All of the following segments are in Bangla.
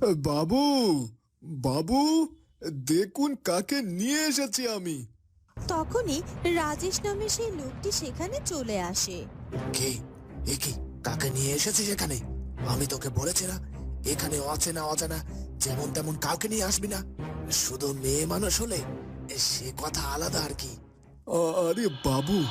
বাবু বাবু দেখুন কাকে নিয়ে এসেছি আমি। তখনই রাজেশ নামের সেই লোকটি সেখানে চলে আসে। কে? এ কি? কাকে নিয়ে এসেছিস এখানে? আমি তোকে বলেছি না এখানে অচেনা অজানা যেমন তেমন কাউকে নিয়ে আসবি না। শুধু মেয়ে মানুষ হলে সে কথা আলাদা আর কি। আরে বাবু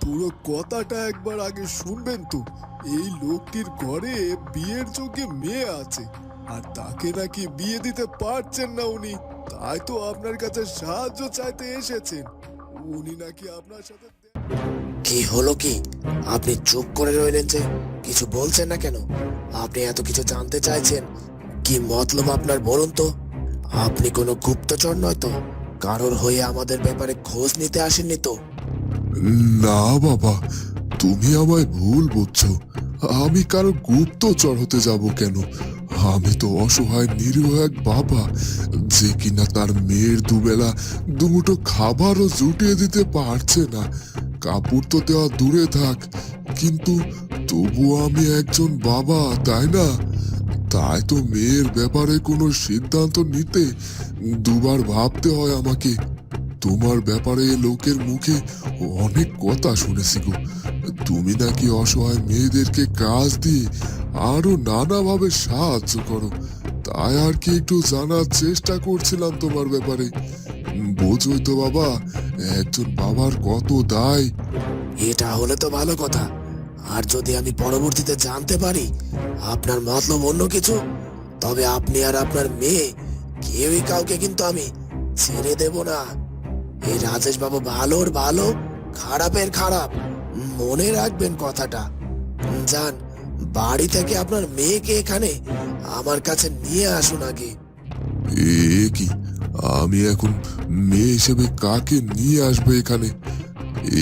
পুরো কথাটা একবার আগে শুনবেন তো। এই লোকটির ঘরে বিয়ের যোগ্যে মেয়ে আছে। আর তাকে নাকি বিয়ে দিতে পারছেন না উনি তাই তো আপনার কাছে সাহায্য চাইতে এসেছেন। উনি নাকি আপনার সাথে কি হলো কি? আপনি চুপ করে রইলেন যে কিছু বলছেন না কেন? আপনি এত কিছু জানতে চাইছেন কি মতলব আপনার বলুন তো? আপনি কোনো গুপ্তচর নয় তো? কারোর হয়ে আমাদের ব্যাপারে খোঁজ নিতে আসেননি তো? না বাবা তুমি আমায় ভুল বুঝছ। আমি কারও গুপ্তচর হতে যাব কেন? আমি তো অসহায় নিরীহ এক বাবা, যে কিনা তার মেয়ের দুবেলা দুমুঠো খাবারও জুটিয়ে দিতে পারছে না। কাপড় তো দেওয়া দূরে থাক, কিন্তু তবুও আমি একজন বাবা, তাই না? তাই তো মেয়ের ব্যাপারে কোনো সিদ্ধান্ত নিতে দুবার ভাবতে হয় আমাকে। তোমার ব্যাপারে লোকের মুখে অনেক কথা শুনেছি গো। তুমি নাকি অসহায় মেয়েদেরকে কাজ দিয়ে আরও নানাভাবে সাহায্য করো। তাই আর কি একটু জানার চেষ্টা করছিলাম তোমার ব্যাপারে। বোঝোই তো বাবা, একজন বাবার কত দায়। এটা হলে তো ভালো কথা। আর যদি আমি পরবর্তীতে জানতে পারি আপনার মতলব অন্য কিছু, তবে আপনি আর আপনার মেয়ে, কেউই কাউকে কিন্তু আমি ছেড়ে দেব না। এই রাজেশ বাবু ভালোর ভালো, খারাপের খারাপ, মনে রাখবেন কথাটা। যান, বাড়ি থেকে আপনার মেয়েকে এখানে আমার কাছে নিয়ে আসুন আগে। এ কি? আমি এখন মেয়ে হিসেবে কাকে নিয়ে আসবে এখানে?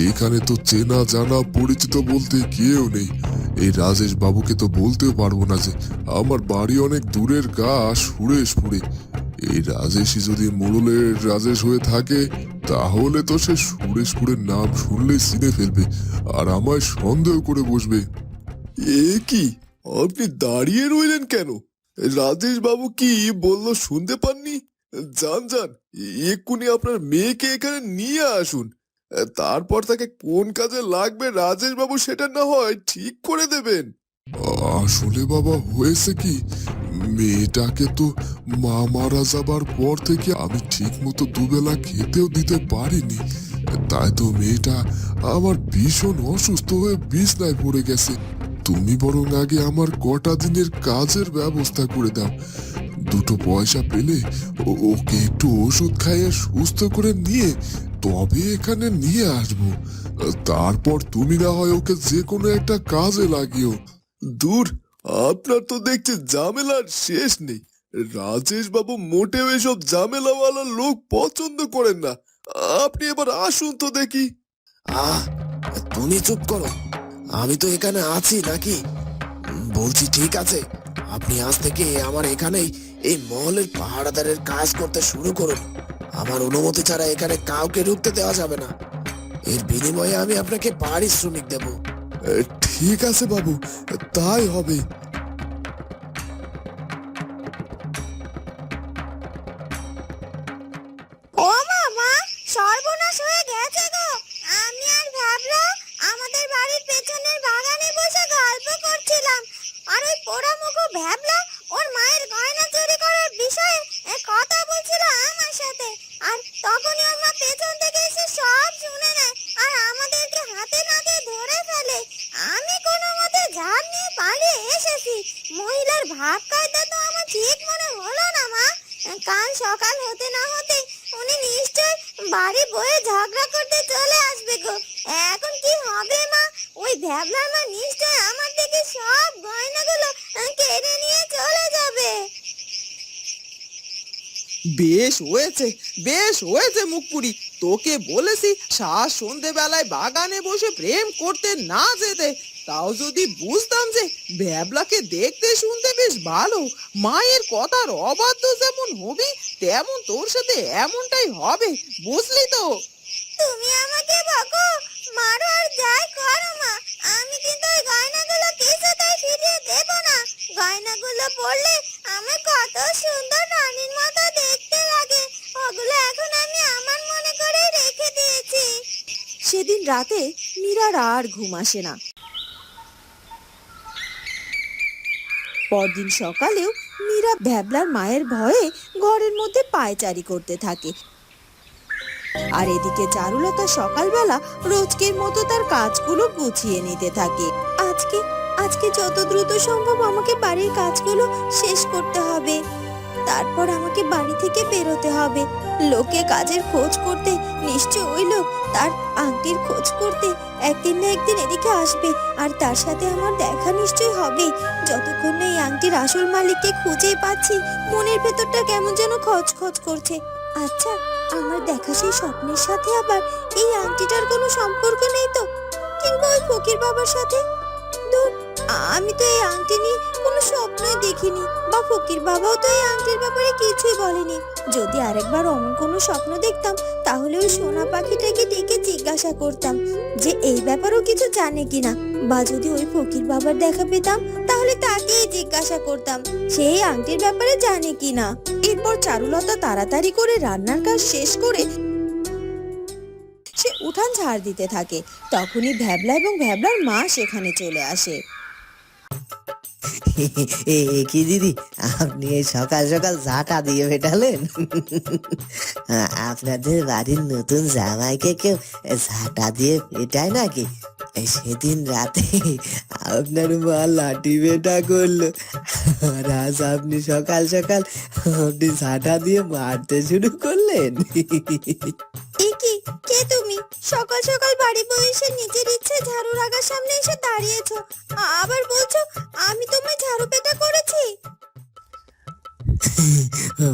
এখানে তো চেনা জানা পরিচিত বলতে কেউ নেই। এই রাজেশ বাবুকে তো বলতেও পারব না যে আমার বাড়ি অনেক দূরের গা সুরেশপুরে এই রাজেশই যদি মোড়লের রাজেশ হয়ে থাকে তাহলে তো সে সুরেশপুরের নাম শুনলেই চিনে ফেলবে আর আমায় সন্দেহ করে বসবে। এ কি? আপনি দাঁড়িয়ে রইলেন কেন? রাজেশ বাবু কি বলল শুনতে পাননি? যান যান, এক্ষুনি আপনার মেয়েকে এখানে নিয়ে আসুন। তারপর তাকে কোন কাজে লাগবে রাজেশ বাবু সেটা না হয় ঠিক করে দেবেন। আসলে বাবা, হয়েছে কি? মেয়েটাকে তো মা মারা যাবার পর থেকে আমি ঠিক মতো দুবেলা খেতেও দিতে পারিনি। তাই তো মেয়েটা আমার ভীষণ অসুস্থ হয়ে বিছনায় পড়ে গেছে। তুমি বরং আগে আমার কটা দিনের কাজের ব্যবস্থা করে দাও। দুটো পয়সা পেলে ওকে একটু ওষুধ খাইয়ে সুস্থ করে নিয়ে তবে এখানে নিয়ে আসব। তারপর তুমি না হয় ওকে যে কোনো একটা কাজে লাগিও। দূর আপনার তো দেখছি ঝামেলার শেষ নেই। রাজেশ বাবু মোটেও এসব ঝামেলাওয়ালা লোক পছন্দ করেন না। আপনি এবার আসুন তো দেখি। আহ তুমি চুপ করো। আমি তো এখানে আছি নাকি? বলছি ঠিক আছে আপনি আজ থেকে আমার এখানেই এই মহলের পাহারাদারের কাজ করতে শুরু করুন। আমার অনুমতি ছাড়া এখানে কাউকে ঢুকতে দেওয়া যাবে না। এর বিনিময়ে আমি আপনাকে পারিশ্রমিক দেব। ঠিক আছে বাবু তাই হবে। এসেছি মহিলার ভাব কায়দা তো আমার ঠিক মনে হলো না, মা। কাল সকাল হতে না হতে উনি নিশ্চয় বাড়ি বয়ে ঝগড়া করতে চলে আসবে গো। এখন কি হবে, মা? ওই ভ্যাবলার মা নিশ্চয় আমার থেকে সব গয়নাগুলো আহ, কেড়ে নিয়ে চলে যাবে বেশ হয়েছে বেশ হয়েছে মুখপুরি। তোকে বলেছি সাজ সন্ধেবেলায় বাগানে বসে প্রেম করতে না যেতে। তাও যদি বুঝতাম যে ভ্যাবলাকে দেখতে শুনতে বেশ ভালো, মায়ের কথার অবাধ্য যেমন হবি, তেমন তোর সাথে এমনটাই হবে, বুঝলি তো? তুমি আমাকে বকো, মারো আর যাই করো মা। আমি কিন্তু ওই গয়নাগুলো কিছুতেই ফিরিয়ে দেব না। গয়নাগুলো পড়লে আমার কত রাতে মীরার আর ঘুম আসে না। পরদিন সকালেও মীরা ভ্যাবলার মায়ের ভয়ে ঘরের মধ্যে পায়চারি করতে থাকে। আর এদিকে চারুলতা সকালবেলা রোজকের মতো তার কাজগুলো গুছিয়ে নিতে থাকে। আজকে আজকে যত দ্রুত সম্ভব আমাকে বাড়ির কাজগুলো শেষ করতে হবে। তারপর আমাকে বাড়ি থেকে বেরোতে হবে। লোকে কাজের খোঁজ করতে নিশ্চয় ওই লোক তার আংটির খোঁজ করতে একদিন না একদিন এদিকে আসবে আর তার সাথে আমার দেখা নিশ্চয় হবে যতক্ষণ না এই আংটির আসল মালিককে খুঁজেই পাচ্ছি, মনের ভেতরটা কেমন যেন খচ খচ করছে। আচ্ছা আমার দেখা সেই স্বপ্নের সাথে আবার এই আংটিটার কোনো সম্পর্ক নেই তো? কিংবা ওই ফকির বাবার সাথে? ধুর আমি তো এই আংটি নিয়ে কোনো স্বপ্নই দেখিনি, বা ফকির বাবাও তো এই আংটির ব্যাপারে কিছুই বলেনি। যদি আরেকবার অমন কোনো স্বপ্ন দেখতাম, তাহলে ওই সোনা পাখিটাকে ডেকে জিজ্ঞাসা করতাম যে এই ব্যাপারেও কিছু জানে কিনা, বা যদি ওই ফকির বাবার দেখা পেতাম, তাহলে তাকেই জিজ্ঞাসা করতাম সেই আংটির ব্যাপারে জানে কিনা। এরপর চারুলতা তাড়াতাড়ি করে রান্নার কাজ শেষ করে সে উঠান ঝাড় দিতে থাকে। তখনই ভ্যাবলা এবং ভ্যাবলার মা সেখানে চলে আসে। কি দিদি? আপনি এই সকাল সকাল ঝাঁটা দিয়ে ফেটালেন আ- আপনাদের বাড়ির নতুন জামাইকে কেউ ঝাঁটা দিয়ে ফেটায় নাকি? সেদিন রাতে আপনার মা লাঠি বেটা করল। আর আজ আপনি সকাল সকাল আপনি ঝাঁটা দিয়ে মারতে শুরু করলেন। কে তুমি? সকাল সকাল বাড়ি এসে নিজের ইচ্ছে ঝাড়ু লাগার সামনে এসে দাঁড়িয়েছো। আবার বলছো আমি তোমায় ঝাড়ু পেটা করেছি?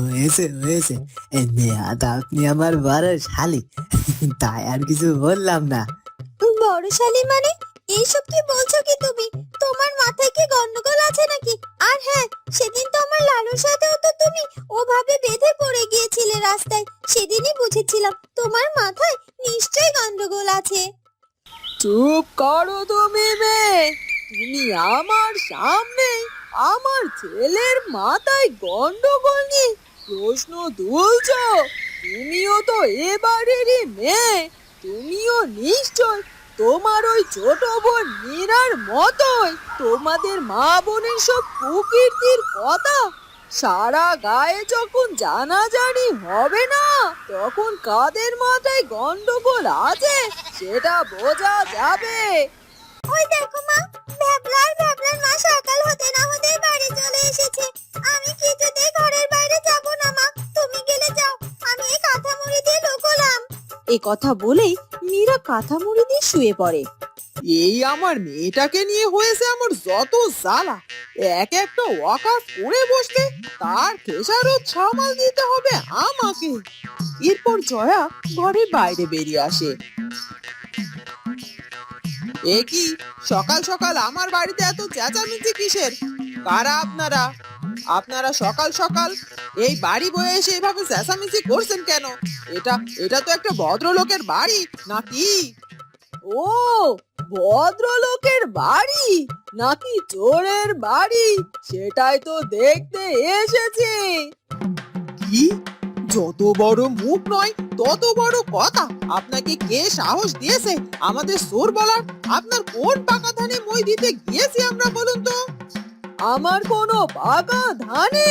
হয়েছে হয়েছে। নেহাত আপনি আমার বড় শালি। তাই আর কিছু বললাম না। বড় শালি মানে? এইসব কি বলছো কি তুমি? তোমার মাথায় কি গন্ডগোল আছে নাকি? আর হ্যাঁ সেদিন তো আমার লালুর সাথেও তো তুমি। ওভাবে বেঁধে পড়ে গিয়েছিলে রাস্তায়। সেদিনই বুঝেছিলাম তোমার মাথায় নিশ্চয়ই গন্ডগোল আছে। চুপ করো তুমি মেয়ে তুমি আমার সামনে আমার ছেলের মাথায় গন্ডগোল নিয়ে প্রশ্ন তুলছ। তুমিও তো এবারেরই মেয়ে। তুমিও নিশ্চয় তোমার ওই ছোট বোন মীরার মতোই। তোমাদের মা বোনের সব কুকীর্তির কথা সারা গায়ে যখন জানাজানি হবে না তখন কাদের মাথায় গন্ডগোল আছে সেটা বোঝা যাবে। ওই দেখো মা ভ্যাবলার ভ্যাবলার মা সকাল হতে না হতেই বাড়ি চলে এসেছে। আমি কিছুতেই ঘরের বাইরে যাব না মা তুমি গেলে যাও আমি এই কাঁথা মুড়ি দিয়ে লুকোলাম। এ কথা বলেই মীরা কাঁথা মুড়ি দিয়ে শুয়ে পড়ে। এই আমার মেয়েটাকে নিয়ে হয়েছে আমার যত জ্বালা। এক একটা ওয়াকাফ করে বসতে তার খেসারত সামাল দিতে হবে আমাকে। এরপর জয়া ঘরের বাইরে বেরিয়ে আসে। এ কি? সকাল সকাল আমার বাড়িতে এত চেঁচামেচি কিসের? কারা আপনারা? আপনারা সকাল সকাল এই বাড়ি বয়ে এসে এভাবে চেঁচামেচি করছেন কেন? এটা এটা তো একটা ভদ্রলোকের বাড়ি, নাকি? ও ভদ্রলোকের বাড়ি? নাকি চোরের বাড়ি? সেটাই তো দেখতে এসেছি। কি? যত বড় মুখ নয় তত বড় কথা। আপনাকে কে সাহস দিয়েছে? আমাদের চোর বলার? আপনার কোন পাকা ধানে মই দিতে গিয়েছি আমরা বলুন তো? আমার কোনো পাকা ধানে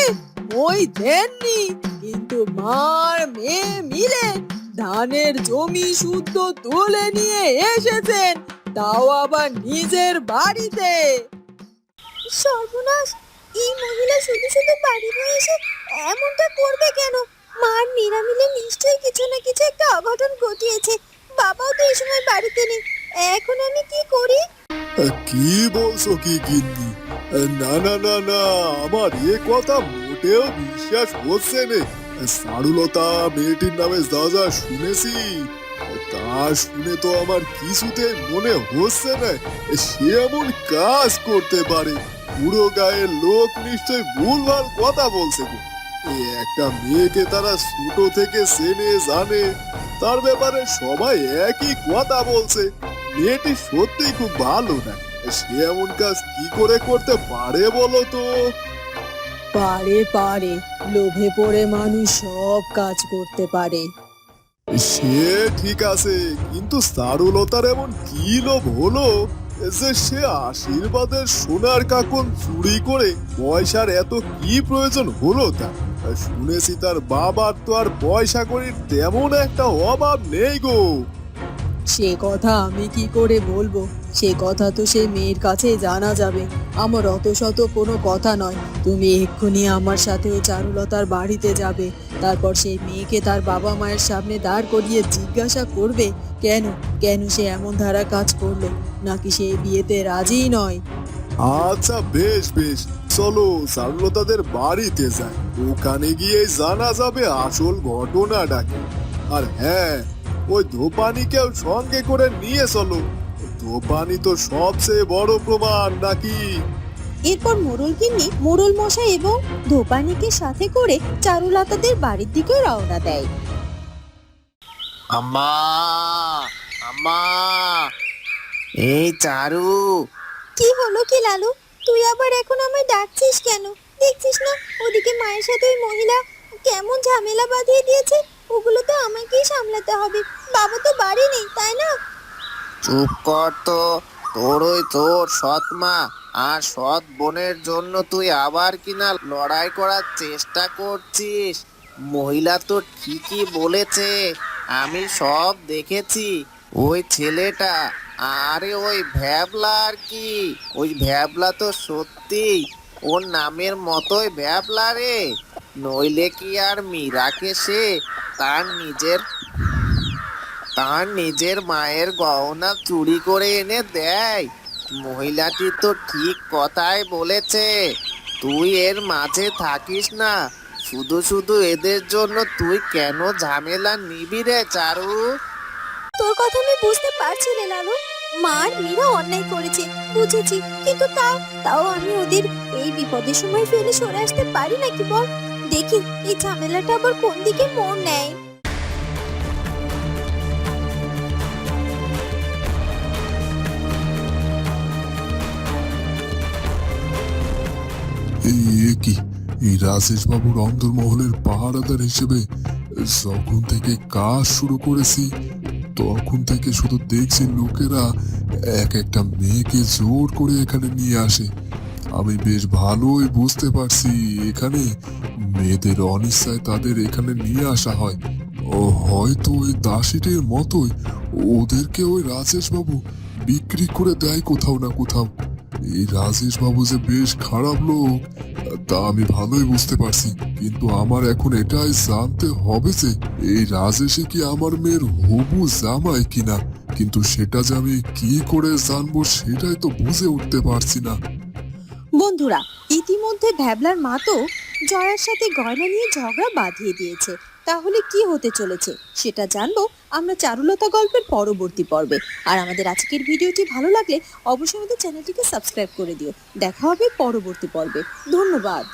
মই দেননি কিন্তু মার মেয়ে মিলে। ধানের জমি শুদ্ধ তুলে নিয়ে এসেছেন তাও আবার নিজের বাড়িতে। সর্বনাশ! এই মহিলা শুধু শুধু বাড়ি বয়ে এসে এমনটা করবে কেন? মার মীরা মিলে নিশ্চয়ই কিছু না কিছু একটা অঘটন ঘটিয়েছে। বাবাও তো এই সময় বাড়িতে নেই। এখন আমি কি করি? কি বলছো কি গিন্নি? না না না না আমার এ কথা মোটেও বিশ্বাস হচ্ছে না। সারুলতা মেয়েটির নামে যা শুনেছি তা শুনে তো আমার কিছুতে মনে হচ্ছে না সে এমন কাজ করতে পারে। পুরো গায়ের লোক নিশ্চয় ভুলভাল কথা বলছে গো। একটা মেয়েকে তারা ছোট থেকে চেনে, জানে, তার ব্যাপারে সবাই একই কথা বলছে। মেয়েটি সত্যি খুব ভালো না। সে এমন কাজ কি করে করতে পারে বলো তো? পারে পারে। লোভে পড়ে মানুষ সব কাজ করতে পারে। সে ঠিক আছে কিন্তু চারুলতার এমন কি লোভ হলো? যে সে আশীর্বাদের সোনার কাকন চুরি করে পয়সার এত কি প্রয়োজন হলো তা শুনেছি তার বাবার তো আর পয়সা করির তেমন একটা অভাব নেই গো। সে কথা আমি কি করে বলব? সে কথা তো সেই মেয়ের কাছেই জানা যাবে। আমার অত শত কোনো কথা নয়। তুমি এক্ষুনি আমার সাথে ওই চারুলতার বাড়িতে যাবে। তারপর সেই মেয়েকে তার বাবা মায়ের সামনে দাঁড় করিয়ে জিজ্ঞাসা করবে, কেন? কেন সে এমন ধারা কাজ করল? নাকি সে বিয়েতে রাজিই নয়? আচ্ছা বেশ বেশ। চলো, চারুলতাদের বাড়িতে যাই। ওখানে গিয়ে জানা যাবে আসল ঘটনাটাকে আর হ্যাঁ ওই ধোপানিকেও সঙ্গে করে নিয়ে চলো। ধোপানি তো সবচেয়ে বড় প্রমাণ নাকি? এরপর মোড়ল গিন্নি মোড়ল মশাই এবং ধোপানিকে সাথে করে চারুলতাদের বাড়ির দিকে রওনা দেয়। আম্মা আম্মা এই চারু। কি হলো কি লালু? তুই আবার এখন আমায় ডাকছিস কেন? দেখছিস না ওদিকে মায়ের সাথে ওই মহিলা কেমন ঝামেলা বাঁধিয়ে দিয়েছে? ওগুলো তো আমাকেই সামলাতে হবে। বাবা তো বাড়ি নেই তাই না? চুপ কর তো। তোর ওই তোর সৎ মা। আর সৎ বোনের জন্য তুই আবার কিনা লড়াই করার চেষ্টা করছিস। মহিলা তো ঠিকই বলেছে। আমি সব দেখেছি। ওই ছেলেটা, আরে ওই ভ্যাবলা আর কি। ওই ভ্যাবলা তো সত্যি। ওর নামের মতোই ভ্যাবলা রে। নইলে কি আর মীরাকে সে তার নিজের তার নিজের মায়ের গহনা চুরি করে এনে দেয়। মহিলাটি তো ঠিক কথাই বলেছে, তুই এর মাঝে থাকিস না। শুধু শুধু এদের জন্য তুই কেন ঝামেলা নিবি রে, চারু? তোর কথা আমি বুঝতে পারছি না লালু। মার মীরা অন্যায় করেছে, বুঝেছি। কিন্তু তাও তাও আমি ওদের এই বিপদের সময় ফেলে সরে আসতে পারি নাকি বল? দেখি, এই ঝামেলাটা আবার কোন দিকে মোড় নেয়? এ কি? এই রাজেশ বাবুর অন্দরমহলের পাহারাদার হিসেবে যখন থেকে কাজ শুরু করেছি, তখন থেকে শুধু দেখছি লোকেরা এক একটা মেয়েকে জোর করে এখানে নিয়ে আসে। আমি বেশ ভালোই বুঝতে পারছি এখানে মেয়েদের অনিচ্ছায় তাদের এখানে নিয়ে আসা হয়। ও হয়তো ওই দাসীটির মতোই ওদেরকে ওই রাজেশ বাবু বিক্রি করে দেয় কোথাও না কোথাও। এই রাজেশ বাবু যে বেশ খারাপ লোক, তা আমি ভালোই বুঝতে পারছি। কিন্তু আমার এখন এটাই জানতে হবে যে, এই রাজেশে কি আমার মেয়ের হবু জামাই কিনা? কিন্তু সেটা যে আমি কি করে জানব সেটাই তো বুঝে উঠতে পারছি না। বন্ধুরা, ইতিমধ্যে ভ্যাবলার মা তো জয়ার সাথে গয়না নিয়ে ঝগড়া বাঁধিয়ে দিয়েছে। তাহলে কি হতে চলেছে? সেটা জানব আমরা চারুলতা গল্পের পরবর্তী পর্বে। আর আমাদের আজকের ভিডিওটি ভালো লাগলে অবশ্যই আমাদের চ্যানেলটিকে সাবস্ক্রাইব করে দিও। দেখা হবে পরবর্তী পর্বে। ধন্যবাদ।